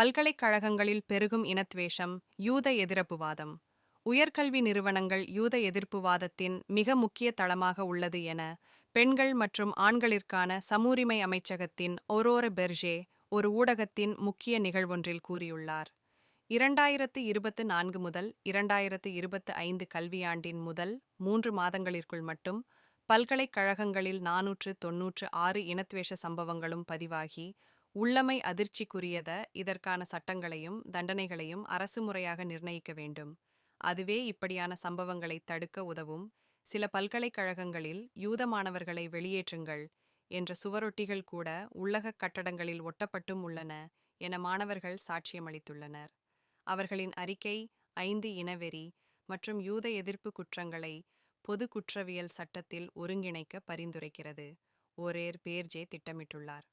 பல்கலைக்கழகங்களில் பெருகும் இனத்வேஷம் யூத எதிர்ப்புவாதம். உயர்கல்வி நிறுவனங்கள் யூத எதிர்ப்புவாதத்தின் மிக முக்கிய தளமாக உள்ளது என பெண்கள் மற்றும் ஆண்களிற்கான சமூரிமை அமைச்சகத்தின் ஒரோர பெர்ஜே ஒரு ஊடகத்தின் முக்கிய நிகழ்வொன்றில் கூறியுள்ளார். இரண்டாயிரத்து இருபத்து நான்கு முதல் இரண்டாயிரத்து இருபத்து ஐந்து கல்வியாண்டின் முதல் மூன்று மாதங்களிற்குள் மட்டும் பல்கலைக்கழகங்களில் நாநூற்று தொன்னூற்று ஆறு இனத்வேஷ சம்பவங்களும் பதிவாகி உள்ளமை அதிர்ச்சிக்குரியத இதற்கான சட்டங்களையும் தண்டனைகளையும் அரசு முறையாக நிர்ணயிக்க வேண்டும். அதுவே இப்படியான சம்பவங்களை தடுக்க உதவும். சில பல்கலைக்கழகங்களில் யூத மாணவர்களை வெளியேற்றுங்கள் என்ற சுவரொட்டிகள் கூட உள்ளக கட்டடங்களில் ஒட்டப்பட்டும் உள்ளன என மாணவர்கள் சாட்சியமளித்துள்ளனர். அவர்களின் அறிக்கை ஐந்து இனவெறி மற்றும் யூத எதிர்ப்பு குற்றங்களை பொது குற்றவியல் சட்டத்தில் ஒருங்கிணைக்க பரிந்துரைக்கிறது. ஓரேர் பேர்ஜே திட்டமிட்டுள்ளார்.